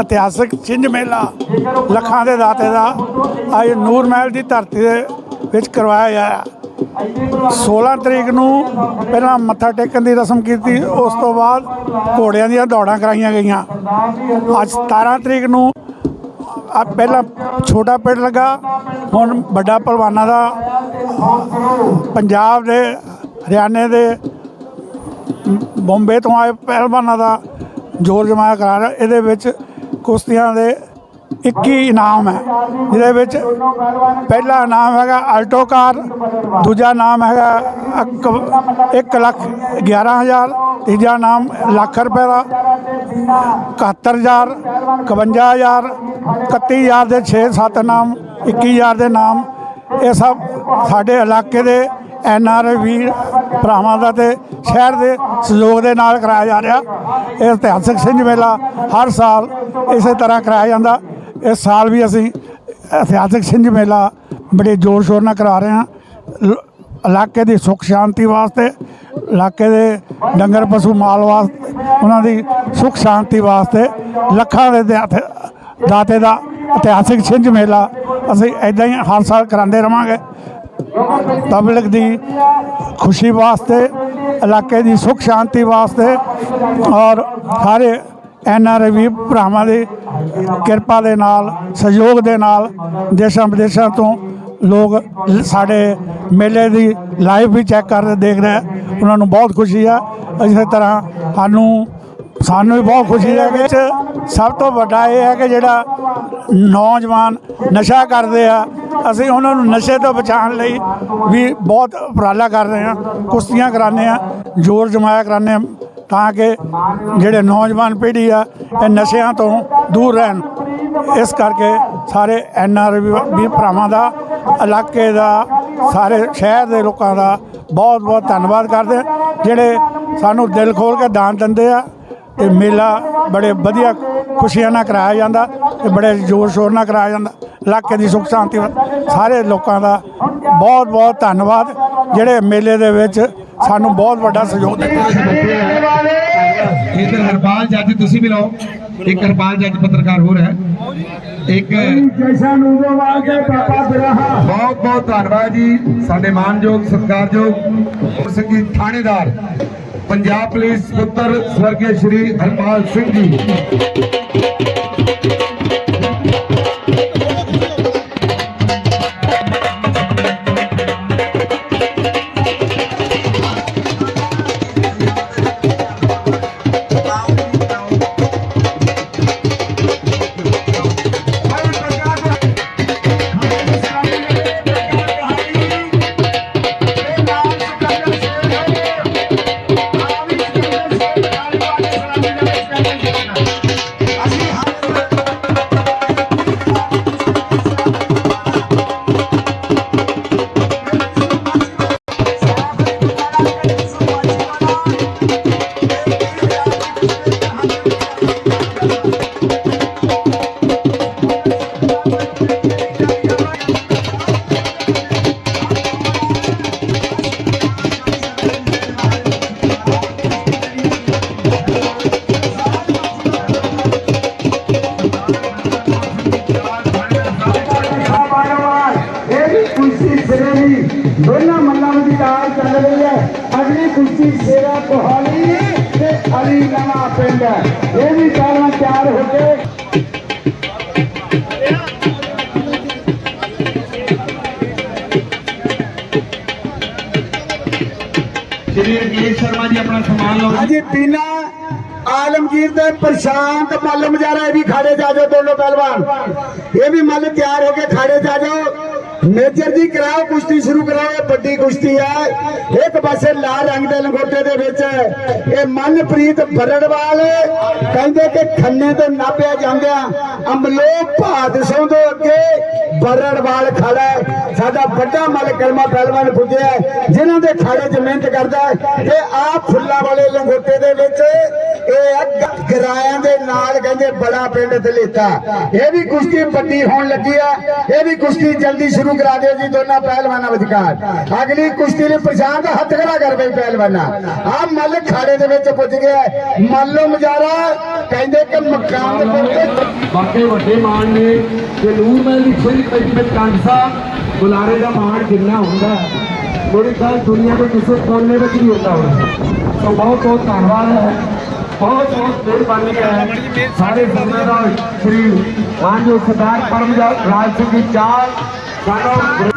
ਇਤਿਹਾਸਕ ਛਿੰਝ ਮੇਲਾ ਲੱਖਾਂ ਦੇ ਦਾਤੇ ਦਾ ਅੱਜ ਨੂਰ ਮਹਿਲ ਦੀ ਧਰਤੀ ਦੇ ਵਿੱਚ ਕਰਵਾਇਆ ਗਿਆ 16 ਤਰੀਕ ਨੂੰ ਪਹਿਲਾਂ ਮੱਥਾ ਟੇਕਣ ਦੀ ਰਸਮ ਕੀਤੀ, ਉਸ ਤੋਂ ਬਾਅਦ ਘੋੜਿਆਂ ਦੀਆਂ ਦੌੜਾਂ ਕਰਾਈਆਂ ਗਈਆਂ। ਅੱਜ 17 ਤਰੀਕ ਨੂੰ ਆ ਪਹਿਲਾਂ ਛੋਟਾ ਪਿੰਡ ਲੱਗਾ, ਹੁਣ ਵੱਡਾ ਪਹਿਲਵਾਨਾਂ ਦਾ। ਪੰਜਾਬ ਦੇ, ਹਰਿਆਣੇ ਦੇ ਬੰਬੇ ਤੋਂ ਆਏ ਪਹਿਲਵਾਨਾਂ ਦਾ ਜੋਰ ਜਮਾਇਆ ਕਰਾ ਰਿਹਾ, ਇਹਦੇ ਵਿੱਚ ਕੁਸ਼ਤੀਆਂ ਦੇ 21 ਇਨਾਮ ਹੈ, ਜਿਹਦੇ ਵਿੱਚ ਪਹਿਲਾ ਇਨਾਮ ਹੈਗਾ ਆਲਟੋ ਕਾਰ, ਦੂਜਾ ਨਾਮ ਹੈਗਾ 1 ਲੱਖ 11000 ਤੀਜਾ ਇਨਾਮ ਲੱਖ ਰੁਪਏ ਦਾ 71000 51000 31000 ਦੇ 6-7 ਨਾਮ 21000 ਦੇ ਨਾਮ ਇਹ ਸਭ ਸਾਡੇ ਇਲਾਕੇ ਦੇ ਐਨ ਆਰ ਵੀਰ ਭਰਾਵਾਂ ਦਾ ਤੇ ਸ਼ਹਿਰ ਦੇ ਸਹਿਯੋਗ ਦੇ ਨਾਲ ਕਰਾਇਆ ਜਾ ਰਿਹਾ। ਇਹ ਇਤਿਹਾਸਕ ਸਿੰਘ ਮੇਲਾ ਹਰ ਸਾਲ ਇਸੇ ਤਰ੍ਹਾਂ ਕਰਾਇਆ ਜਾਂਦਾ। ਇਸ ਸਾਲ ਵੀ ਅਸੀਂ ਇਤਿਹਾਸਕ ਸਿੰਘ ਮੇਲਾ ਬੜੇ ਜ਼ੋਰ ਸ਼ੋਰ ਨਾਲ ਕਰਾ ਰਹੇ ਹਾਂ। ਲ- ਇਲਾਕੇ ਦੀ ਸੁੱਖ ਸ਼ਾਂਤੀ ਵਾਸਤੇ, ਇਲਾਕੇ ਦੇ ਡੰਗਰ ਪਸ਼ੂ ਮਾਲ ਵਾਸਤੇ, ਉਹਨਾਂ ਦੀ ਸੁੱਖ ਸ਼ਾਂਤੀ ਵਾਸਤੇ ਲੱਖਾਂ ਦੇ ਦਾਤੇ ਦਾ ਇਤਿਹਾਸਿਕ ਛਿੰਝ ਮੇਲਾ ਅਸੀਂ ਇਦਾਂ ਹੀ ਹਰ ਸਾਲ ਕਰਾਉਂਦੇ ਰਵਾਂਗੇ। ਪਬਲਿਕ ਦੀ ਖੁਸ਼ੀ ਵਾਸਤੇ, ਇਲਾਕੇ ਦੀ ਸੁੱਖ ਸ਼ਾਂਤੀ ਵਾਸਤੇ ਔਰ ਸਾਰੇ ਐਨ ਆਰ ਵੀ ਭਰਾਵਾਂ ਦੀ ਕਿਰਪਾ ਦੇ ਨਾਲ, ਸਹਿਯੋਗ ਦੇ ਨਾਲ ਦੇਸ਼ਾਂ ਵਿਦੇਸ਼ਾਂ ਤੋਂ ਲੋਕ ਸਾਡੇ ਮੇਲੇ ਦੀ ਲਾਈਵ ਵੀ ਚੈੱਕ ਕਰ ਦੇਖ ਰਹੇ ਉਹਨਾਂ ਨੂੰ ਬਹੁਤ ਖੁਸ਼ੀ ਆ। ਇਸੇ ਤਰ੍ਹਾਂ ਸਾਨੂੰ ਸਾਨੂੰ ਵੀ ਬਹੁਤ ਖੁਸ਼ੀ ਹੈ ਕਿ ਸਭ ਤੋਂ ਵੱਡਾ ਇਹ ਹੈ ਕਿ ਜਿਹੜਾ ਨੌਜਵਾਨ ਨਸ਼ਾ ਕਰਦੇ ਆ, ਅਸੀਂ ਉਹਨਾਂ ਨੂੰ ਨਸ਼ੇ ਤੋਂ ਬਚਾਉਣ ਲਈ ਵੀ ਬਹੁਤ ਉਪਰਾਲਾ ਕਰ ਰਹੇ ਹਾਂ। ਕੁਸ਼ਤੀਆਂ ਕਰਾਉਂਦੇ ਆ ਜ਼ੋਰ ਜਮਾਇਆ ਕਰਾਉਂਦੇ ਆ ਤਾਂ ਕਿ ਜਿਹੜੇ ਨੌਜਵਾਨ ਪੀੜ੍ਹੀ ਆ, ਇਹ ਨਸ਼ਿਆਂ ਤੋਂ ਦੂਰ ਰਹਿਣ। ਇਸ ਕਰਕੇ ਸਾਰੇ ਐਨ ਆਰ ਵੀ ਭਰਾਵਾਂ ਦਾ, ਇਲਾਕੇ ਦਾ, ਸਾਰੇ ਸ਼ਹਿਰ ਦੇ ਲੋਕਾਂ ਦਾ ਬਹੁਤ ਬਹੁਤ ਧੰਨਵਾਦ ਕਰਦੇ ਜਿਹੜੇ ਸਾਨੂੰ ਦਿਲ ਖੋਲ ਕੇ ਦਾਨ ਦਿੰਦੇ ਆ ਇਹ ਮੇਲਾ ਬੜੇ ਵਧੀਆ ਖੁਸ਼ੀਆਂ ਨਾਲ ਕਰਾਇਆ ਜਾਂਦਾ ਤੇ ਬੜੇ ਜ਼ੋਰ ਸ਼ੋਰ ਨਾਲ ਕਰਾਇਆ ਜਾਂਦਾ। ਇਲਾਕੇ ਦੀ ਸੁੱਖ ਸ਼ਾਂਤੀ ਸਾਰੇ ਲੋਕਾਂ ਦਾ ਬਹੁਤ ਬਹੁਤ ਧੰਨਵਾਦ, ਜਿਹੜੇ ਮੇਲੇ ਦੇ ਵਿੱਚ ਸਾਨੂੰ ਬਹੁਤ ਵੱਡਾ ਸਹਿਯੋਗ ਦਿੱਤਾ। ਇਧਰ ਹਰਪਾਲ ਜੱਜ, ਤੁਸੀਂ ਵੀ ਲਓ। ਇੱਕ ਹਰਪਾਲ ਜੱਜ ਪੱਤਰਕਾਰ ਹੋਰ ਹੈ। ਇੱਕ ਜੈਸਾ ਨੂਰੋਵਾਲ ਦੇ ਪਾਪਾ ਬਿਰਾਹਾ ਬਹੁਤ ਬਹੁਤ ਧੰਨਵਾਦ ਜੀ। ਸਾਡੇ ਮਾਨਯੋਗ, ਸਤਿਕਾਰਯੋਗ ਸਿੰਘ ਥਾਣੇਦਾਰ ਪੰਜਾਬ ਪੁਲਿਸ ਪੁੱਤਰ ਸਵਰਗੀ ਸ਼੍ਰੀ ਹਰਪਾਲ ਸਿੰਘ ਜੀ। ਤਾਰ ਚੱਲ ਰਹੀ ਹੈ। ਅਗਲੀ ਕੁਸ਼ਤੀ ਸੇਰਾ ਕੋਹਾਲੀ ਤੇ ਅਲੀ ਨਵਾਂ ਪਿੰਡ ਇਹ ਵੀ ਪਹਿਲਾਂ ਤਿਆਰ ਹੋ ਕੇ ਸ਼੍ਰੀ ਰਕੇਸ਼ ਸ਼ਰਮਾ ਜੀ ਆਪਣਾ ਸਨਮਾਨ ਲਓ। ਅਜੀ ਪੀਨਾ ਆਲਮਗੀਰ ਦੇ ਪ੍ਰਸ਼ਾਂਤ ਮੱਲ ਮਜਾਰਾ ਇਹ ਵੀ ਖਾੜੇ ਜਾ ਜਾਓ ਦੋਨੋਂ ਪਹਿਲਵਾਨ। ਇਹ ਵੀ ਮੱਲ ਤਿਆਰ ਹੋ ਕੇ ਖਾੜੇ ਜਾ ਜਾਓ। ਮੇਜਰ ਜੀ ਕਰਾਓ ਕੁਸ਼ਤੀ ਸ਼ੁਰੂ ਕਰਾਓ ਇਹ ਵੱਡੀ ਕੁਸ਼ਤੀ ਹੈ ਇੱਕ ਪਾਸੇ ਲਾਲ ਰੰਗ ਦੇ ਲੰਗੋਟੇ ਦੇ ਵਿੱਚ ਇਹ ਮਨਪ੍ਰੀਤ ਬਰੜਵਾਲ ਕਹਿੰਦੇ ਕਿ ਖੰਨੇ ਤੋਂ ਨਾਪਿਆ ਜਾਂਦਿਆਂ ਅੰਬਲੋ ਭਾਦਸੋਂ ਤੋਂ ਅੱਗੇ ਬਰੜਵਾਲ ਖੜਾ ਸਾਡਾ ਵੱਡਾ ਮਲ ਕਲਮਾ ਪਹਿਲਵਾਨ ਪੁੱਜਿਆ ਹੈ, ਜਿਨ੍ਹਾਂ ਦੇ ਖਾੜੇ 'ਚ ਮਿਹਨਤ ਕਰਦਾ ਹੈ। ਤੇ ਆ ਫੁੱਲਾਂ ਵਾਲੇ ਲੰਗੋਟੇ ਦੇ ਵਿੱਚ ਇਹ ਆ ਦੇ ਨਾਲ ਕਹਿੰਦੇ ਬੜਾ ਪਿੰਡ ਦਲੇਤਾ। ਇਹ ਵੀ ਕੁਸ਼ਤੀ ਵੱਡੀ ਹੋਣ ਲੱਗੀ ਆ। ਇਹ ਵੀ ਕੁਸ਼ਤੀ ਜਲਦੀ ਸ਼ੁਰੂ ਕਰਾ ਦਿਓ ਜੀ ਦੋਨਾਂ ਪਹਿਲਵਾਨਾਂ ਵਿਚਕਾਰ। ਅਗਲੀ ਕੁਸ਼ਤੀ ਲਈ ਪ੍ਰਸ਼ਾਂਤ ਹੱਥ ਖੜਾ ਕਰ ਬਈ ਪਹਿਲਵਾਨਾਂ। ਆ ਮੱਲ ਖਾੜੇ ਦੇ ਵਿੱਚ ਪੁੱਜ ਗਿਆ ਹੈ। ਮੱਲੋ ਮਜਾਰਾ ਕਹਿੰਦੇ ਕਿ ਮਕਾਨ ਦੇ ਪੁੱਤ ਬਾਕੀ ਵੱਡੇ ਮਾਣ ਨੇ ਤੇ ਨੂਰ ਮਹਿਲ ਦੀ ਛੇਲੀ ਪੈਟੀ ਵਿੱਚ ਕੰਡ ਬੁਲਾਰੇ ਦਾ ਮਾਣ ਜਿੰਨਾ ਹੁੰਦਾ ਹੈ। ਮੇਰੇ ਖਿਆਲ ਦੁਨੀਆ ਦੇ ਕਿਸੇ ਕੋਨੇ ਵਿੱਚ ਨਹੀਂ ਹੁੰਦਾ ਹੋਣਾ ਸੋ ਬਹੁਤ ਬਹੁਤ ਧੰਨਵਾਦ ਹੈ। ਬਹੁਤ ਬਹੁਤ ਮਿਹਰਬਾਨੀ ਹੈ। ਸਾਰੇ ਸੰਗਤਾਂ ਦਾ ਸ੍ਰੀ ਮਾਨਯੋਗ ਸਰਦਾਰ ਪਰਮਜੋਤ ਰਾਜ ਸਿੰਘ ਜੀ ਚਾਲ ਸਾਨੂੰ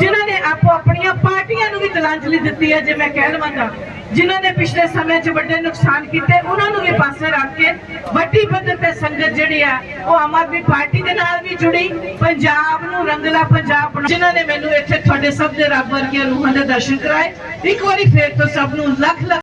ਜਿਨ੍ਹਾਂ ਨੇ ਆਪੋ ਆਪਣੀਆਂ ਪਾਰਟੀਆਂ ਨੂੰ ਵੀ ਤਲਾਂਜਲੀ ਦਿੱਤੀ ਹੈ ਜੇ ਮੈਂ ਕਹਿ ਲਵਾਂ ਤਾਂ ਜਿਨ੍ਹਾਂ ਨੇ ਪਿਛਲੇ ਸਮੇਂ 'ਚ ਵੱਡੇ ਨੁਕਸਾਨ ਕੀਤੇ ਉਹਨਾਂ ਨੂੰ ਵੀ ਪਾਸੇ ਰੱਖ ਕੇ ਵੱਡੀ ਪੱਧਰ ਤੇ ਸੰਗਤ ਜਿਹੜੀ ਆ ਉਹ ਆਮ ਆਦਮੀ ਪਾਰਟੀ ਦੇ ਨਾਲ ਵੀ ਜੁੜੀ ਪੰਜਾਬ ਨੂੰ ਰੰਗਲਾ ਪੰਜਾਬ ਬਣਾ- ਜਿਨ੍ਹਾਂ ਨੇ ਮੈਨੂੰ ਇੱਥੇ ਤੁਹਾਡੇ ਸਭ ਦੇ ਰੱਬ ਵਰਗੀਆਂ ਰੂਹਾਂ ਦੇ ਦਰਸ਼ਨ ਕਰਾਏ। ਇੱਕ ਵਾਰੀ ਫੇਰ ਤੋਂ ਸਭ ਨੂੰ ਲੱਖ ਲੱਖ